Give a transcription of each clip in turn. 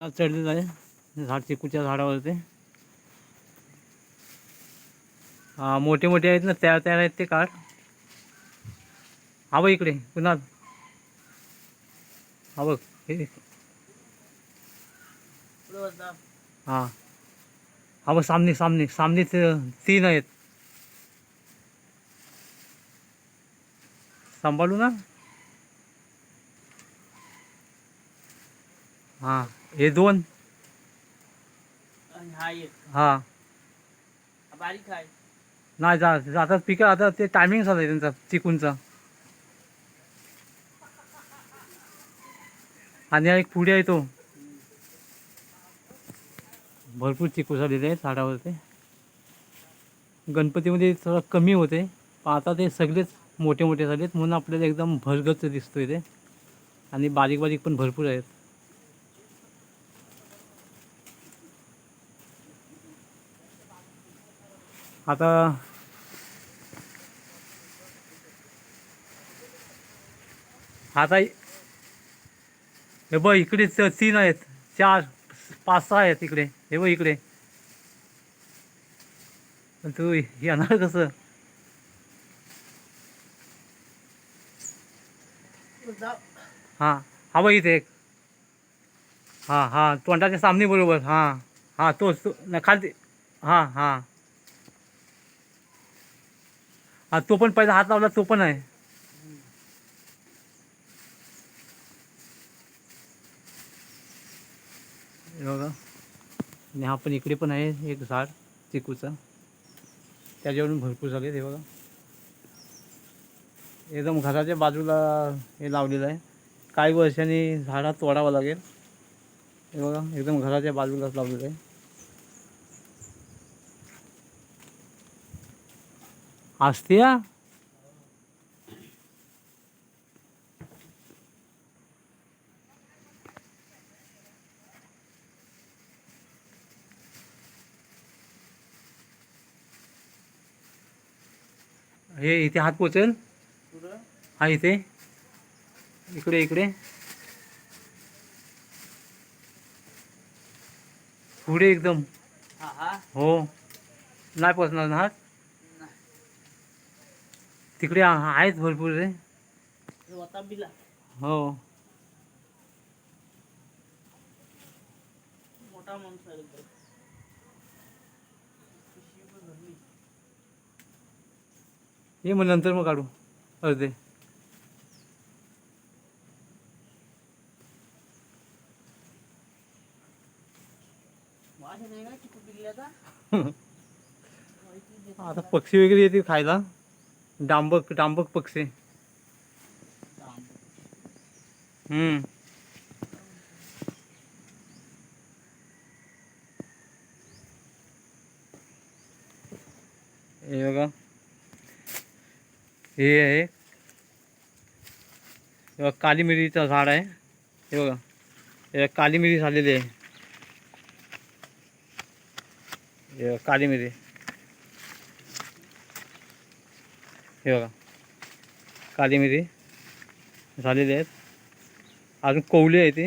आज चढलेलं आहे. झाड चिकूच्या झाडावरती. हा मोठे मोठे आहेत ना तयार तयार आहेत ते काढ. हा बघ इकडे पुन्हा हा बघ हे हा. हा बघ सामने सामने सामनेच तीन आहेत. सांभाळू ना. हा. हे दोन. हा एक. बारीक आहे. नाही जा आता पिकं आता ते टायमिंग झालं आहे त्यांचा चिकूनचा आणि हा एक पुढे आहे तो. भरपूर चिकू झालेले आहेत झाडावरती. गणपतीमध्ये थोडं कमी होते. पण आता ते सगळेच मोठे मोठे झालेत म्हणून आपल्याला एकदम भरगच दिसतोय ते. आणि बारीक बारीक पण भरपूर आहेत. आता आता हे बघ इकडे तीन आहेत. चार पाच सहा आहेत इकडे. हे बघ इकडे. पण तू येणार कसं? हा हां हा बघ इथे एक. हां हां तोंडाच्या सामने बरोबर. हां हां तोच तो खालती हां हां. हा तो पण पहिला हात लावला तो पण आहे. बघा. आणि हा पण इकडे पण आहे एक झाड चिकूचं. त्याच्यावरून भरपूर झाले हे बघा. एकदम घराच्या बाजूला हे लावलेलं आहे. काही वर्षांनी झाडा तोडावं लागेल. हे बघा एकदम घराच्या बाजूलाच लावलेलं आहे. असते हा इथे हात पोचेल? हा इथे. इकडे इकडे. पुढे एकदम. हा. नाही पोचणार ना हात. तिकडे आहेत भरपूर रे. हे. मोठा माणूस. ये मग नंतर मग काढू. अर्धे आता पक्षी वगैरे येतील खायला. डांबक डांबक पक्षी। हम्म। हे बघा। हे काली मिरीचं झाड हे बघा, हे काली मिरी झालेली काली मिरी. हे बघा. काली मिरी झालेली आहेत. अजून कोवली आहे ती.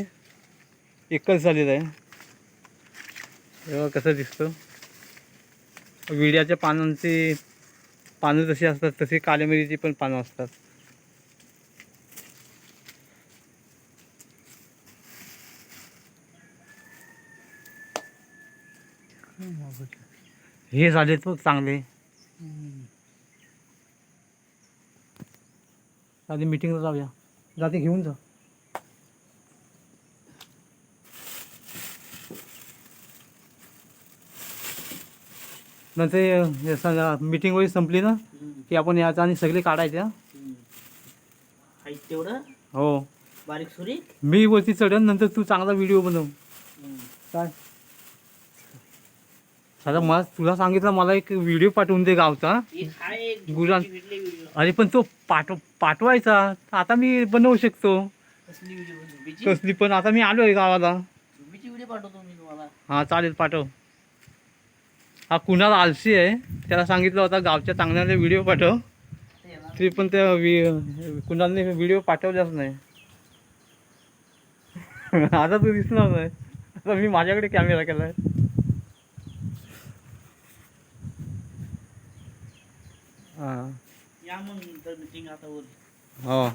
एकच झालेलं आहे. हे बघा कसं दिसतं. विड्याच्या पानांची पानं जशी असतात तशी काली मिरीची पण पानं असतात. हे झाले तो चांगले. आधी मिटिंगला जाऊया. जाते घेऊन जा. नंतर मीटिंग वगैरे संपली ना. की आपण याचा आणि सगळे काढायच्या तेवढं? हो. बारीक सुरी मी वरती चढन नंतर तू चांगला व्हिडिओ बनव. काय? आता मला तुला सांगितलं मला एक व्हिडिओ पाठवून दे गावचा. गुरां- अरे पण तो पाठव पाठवायचा. आता मी बनवू शकतो. कसली पण आता मी गावाला. पाठवतो मी तुम्हाला. हा चालेल पाठव. हा कुणाला आलसी आहे? त्याला सांगितलं होता गावच्या चांगल्याने व्हिडिओ पाठव. तरी पण त्या कुणालने व्हिडिओ पाठवलाच नाही. आता तू दिसणार नाही. आता मी माझ्याकडे कॅमेरा केला आहे या मग नंतर मीटिंग आता वर. हो.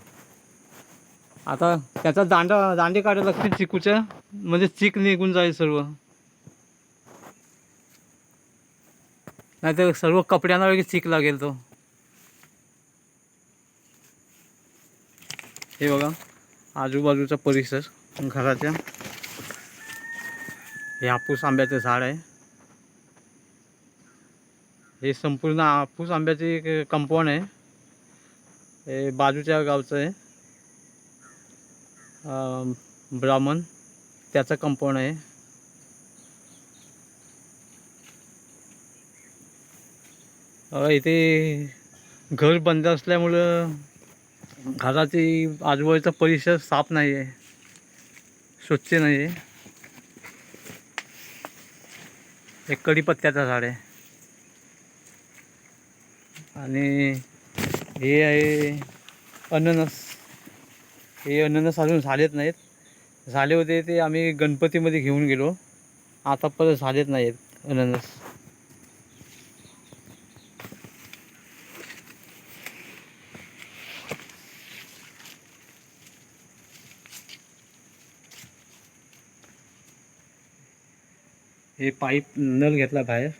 आता त्याचा दांडा दांडे काढायला लागतील चिकूच्या. म्हणजे चिक निघून जाईल सर्व. नाही तर सर्व कपड्यांना वगैरे चिक लागेल तो. हे बघा आजूबाजूचा परिसर घराच्या. हे हापूस आंब्याचं झाड आहे. हे संपूर्ण हापूस आंब्याचे एक कंपाऊंड आहे. हे बाजूच्या गावचं आहे. ब्राह्मण त्याचं कंपाऊंड आहे. इथे घर बंद असल्यामुळं घराची आजूबाजूचा परिसर साफ नाही आहे स्वच्छ नाही आहे एक कढीपत्त्याचं झाड आहे. आणि हे आहे अननस. हे अननस अजून झालेच नाहीत. झाले होते ते आम्ही गणपतीमध्ये घेऊन गेलो. आता परत झालेत नाहीत अननस. हे पाईप नल घेतला बाहेर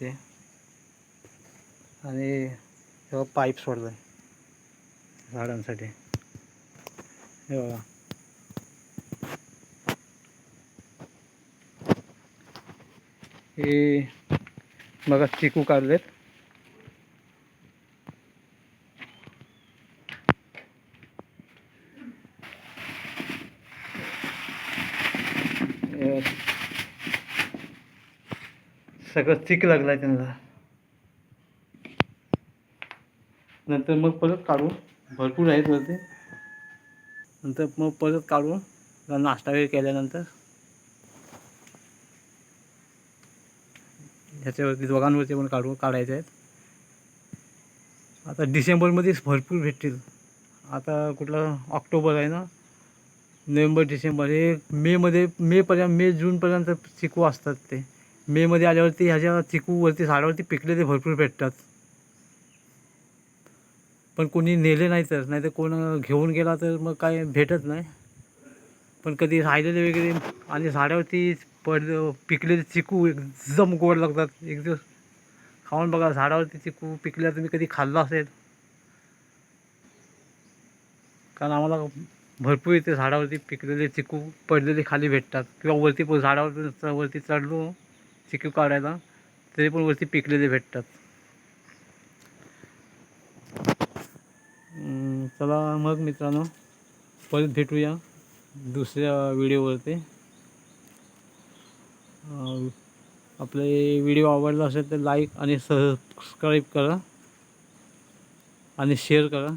ते आणि हे पाईप सोडला झाडांसाठी. हे बघा. हे बघा चिकू काढलेत. सगळं चिक लागलाय त्यांना. नंतर मग परत काढू. भरपूर आहेत वरती. नंतर मग परत काढू. नाश्ता वगैरे केल्यानंतर. ह्याच्यावरती दोघांवरती पण काढू काढायचे आहेत. आता डिसेंबरमध्येच भरपूर भेटतील. आता कुठला ऑक्टोबर आहे ना? नोव्हेंबर डिसेंबर हे मेमध्ये मेपर्यंत मे जूनपर्यंत चिकू असतात ते. मेमध्ये आल्यावरती ह्याच्या चिकूवरती झाडावरती पिकलेले भरपूर भेटतात. पण कोणी नेले नाही तर नाही तर कोण घेऊन गेला तर मग काय भेटत नाही. पण कधी राहिलेले वगैरे आणि झाडावरती पड पिकलेले चिकू एकदम गोड लागतात. एक दिवस खाऊन बघा झाडावरती चिकू पिकल्या तुम्ही कधी खाल्ला असेल? कारण आम्हाला भरपूर इथे झाडावरती पिकलेले चिकू पडलेले खाली भेटतात. किंवा वरती पण झाडावर वरती चढलो चिकू काढायला तरी पण वरती पिकलेले भेटतात. मग मित्रांनो परत भेटूया दुसऱ्या व्हिडिओवरती. आपले व्हिडिओ आवडला असेल तर लाईक आणि सबस्क्राईब करा आणि शेअर करा.